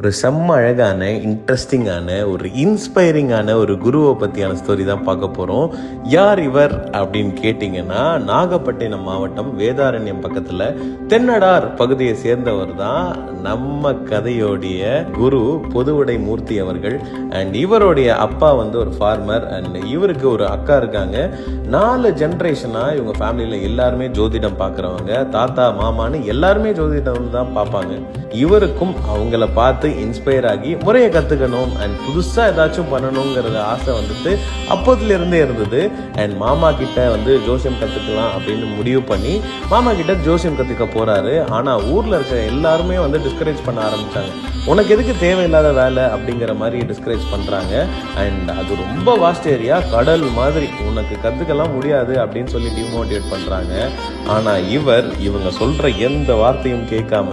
ஒரு செம்ம அழகான இன்ட்ரெஸ்டிங்கான ஒரு இன்ஸ்பைரிங்கான ஒரு குருவை பற்றியான ஸ்டோரி தான் பார்க்க போகிறோம் யார் இவர் அப்படின்னு கேட்டிங்கன்னா நாகப்பட்டினம் மாவட்டம் வேதாரண்யம் பக்கத்தில் தென்னடார் பகுதியை சேர்ந்தவர் தான் நம்ம கதையோடைய குரு பொதுவுடை மூர்த்தி அவர்கள். அண்ட் இவருடைய அப்பா வந்து ஒரு ஃபார்மர் அண்ட் இவருக்கு ஒரு அக்கா இருக்காங்க. நாலு ஜென்ரேஷனாக இவங்க ஃபேமிலியில் எல்லாருமே ஜோதிடம் பார்க்குறவங்க. தாத்தா மாமான்னு எல்லாருமே ஜோதிடம் தான் பார்ப்பாங்க. இவருக்கும் அவங்கள பார்த்து பார்த்து இன்ஸ்பயர் ஆகி முறையை கற்றுக்கணும் அண்ட் புதுசாக ஏதாச்சும் பண்ணணுங்கிறத ஆசை வந்துட்டு அப்போதுலேருந்தே இருந்தது. அண்ட் மாமா கிட்ட வந்து ஜோசியம் கற்றுக்கலாம் அப்படின்னு முடிவு பண்ணி மாமா கிட்ட ஜோசியம் கற்றுக்க போகிறாரு ஆனால் ஊரில் இருக்கிற எல்லாருமே வந்து டிஸ்கரேஜ் பண்ண ஆரம்பித்தாங்க உனக்கு எதுக்கு தேவையில்லாத வேலை அப்படிங்கிற மாதிரி டிஸ்கரேஜ் பண்ணுறாங்க அண்ட் அது ரொம்ப வாஸ்ட் ஏரியா கடல் மாதிரி. உனக்கு கற்றுக்கலாம் முடியாது அப்படின்னு சொல்லி டிமோட்டிவேட் பண்ணுறாங்க ஆனால் இவர் இவங்க சொல்கிற எந்த வார்த்தையும் கேட்காம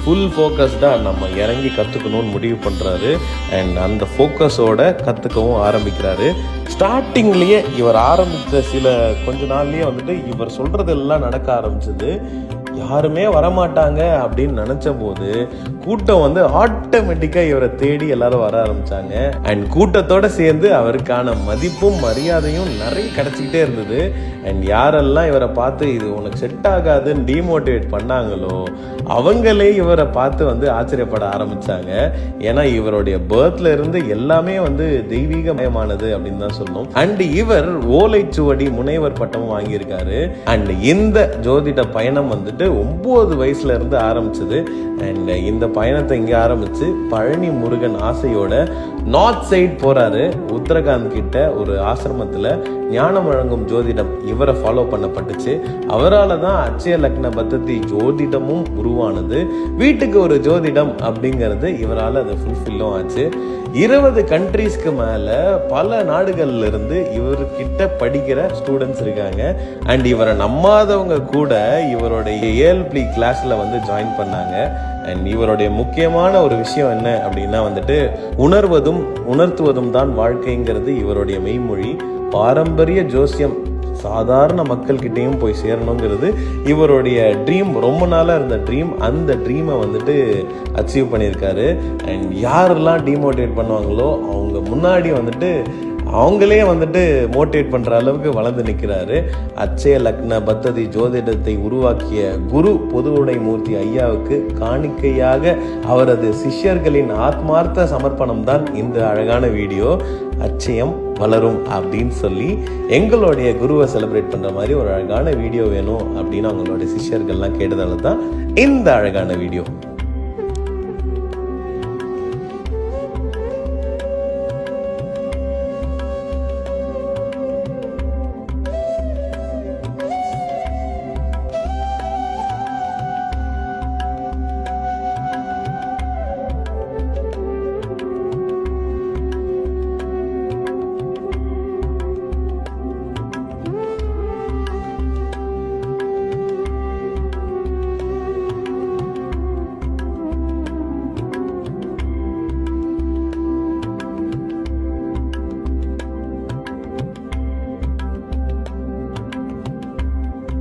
ஃபுல் ஃபோக்கஸ்டாக நம்ம இறங்கி கற்று கற்றுக்கணும்னு முடிவு பண்ணுறாரு அண்ட் அந்த ஃபோக்கஸோட கற்றுக்கவும் ஆரம்பிக்கிறாரு. ஸ்டார்டிங்லேயே இவர் ஆரம்பித்த சில கொஞ்ச நாள்லயே வந்துட்டு இவர் சொல்கிறதெல்லாம் நடக்க ஆரம்பிச்சது. யாருமே வரமாட்டாங்க அப்படின்னு நினச்ச போது கூட்டம் வந்து ஆட்டோமேட்டிக்காக இவரை தேடி எல்லாரும் வர ஆரம்பித்தாங்க அண்ட் கூட்டத்தோடு சேர்ந்து அவருக்கான மதிப்பும் மரியாதையும் நிறைய கிடைச்சிக்கிட்டே இருந்தது. அண்ட் யாரெல்லாம் இவரை பார்த்து இது உனக்கு செட் ஆகாதுன்னு டிமோட்டிவேட் பண்ணாங்களோ அவங்களே இவரை பார்த்து வந்து ஆச்சரியப்பட ஆரம்பித்தாங்க ஏன்னா இவருடைய பேர்த்ல இருந்து எல்லாமே வந்து தெய்வீகமயமானது அப்படின்னு தான் சொல்லணும். அண்ட் இவர் ஓலைச்சுவடி முனைவர் பட்டமும் வாங்கியிருக்காரு. அண்ட் இந்த ஜோதிட பயணம் வந்துட்டு ஒன்பது வயசுல இருந்து ஆரம்பிச்சது. அண்ட் இந்த பயணத்தை இங்க ஆரம்பிச்சு பழனி முருகன் ஆசையோட நார்த் சைட் போறாரு. உத்தரகாண்ட் கிட்ட ஒரு ஆசிரமத்தில் ஞானம் வழங்கும் ஜோதிடம் இவரை ஃபாலோ பண்ணப்பட்டுச்சு. அவரால் தான் அச்சய லக்ன பத்ததி ஜோதிடமும் உருவானது. வீட்டுக்கு ஒரு ஜோதிடம் அப்படிங்கிறது இவரால் அது ஃபுல்ஃபில்லும் ஆச்சு. இருபது கண்ட்ரீஸ்க்கு மேலே பல நாடுகள்லேருந்து இவர்கிட்ட படிக்கிற ஸ்டூடெண்ட்ஸ் இருக்காங்க. அண்ட் இவரை நம்பாதவங்க கூட இவருடைய ஏஎல்பி கிளாஸில் வந்து ஜாயின் பண்ணாங்க. அண்ட் இவருடைய முக்கியமான ஒரு விஷயம் என்ன அப்படின்னா வந்துட்டு உணர்வதும் உணர்த்துவதும் தான் வாழ்க்கைங்கிறது இவருடைய மெய்மொழி. பாரம்பரிய ஜோசியம் சாதாரண மக்கள்கிட்டையும் போய் சேரணுங்கிறது இவருடைய ட்ரீம் ரொம்ப நாளாக இருந்த ட்ரீம் அந்த ட்ரீமை வந்துட்டு அச்சீவ் பண்ணியிருக்காரு. அண்ட் யாரெல்லாம் டிமோட்டிவேட் பண்ணுவாங்களோ அவங்க முன்னாடி வந்துட்டு அவங்களே வந்துட்டு மோட்டிவேட் பண்ணுற அளவுக்கு வளர்ந்து நிற்கிறாரு அச்சய லக்ன பத்ததி ஜோதிடத்தை உருவாக்கிய குரு பொதுவுடை மூர்த்தி ஐயாவுக்கு காணிக்கையாக அவரது சிஷ்யர்களின் ஆத்மார்த்த சமர்ப்பணம் தான் இந்த அழகான வீடியோ. அச்சயம் வளரும் அப்படின்னு சொல்லி எங்களுடைய குருவை செலிப்ரேட் பண்ணுற மாதிரி ஒரு அழகான வீடியோ வேணும் அப்படின்னு அவங்களுடைய சிஷ்யர்கள்லாம் கேட்டதால தான் இந்த அழகான வீடியோ.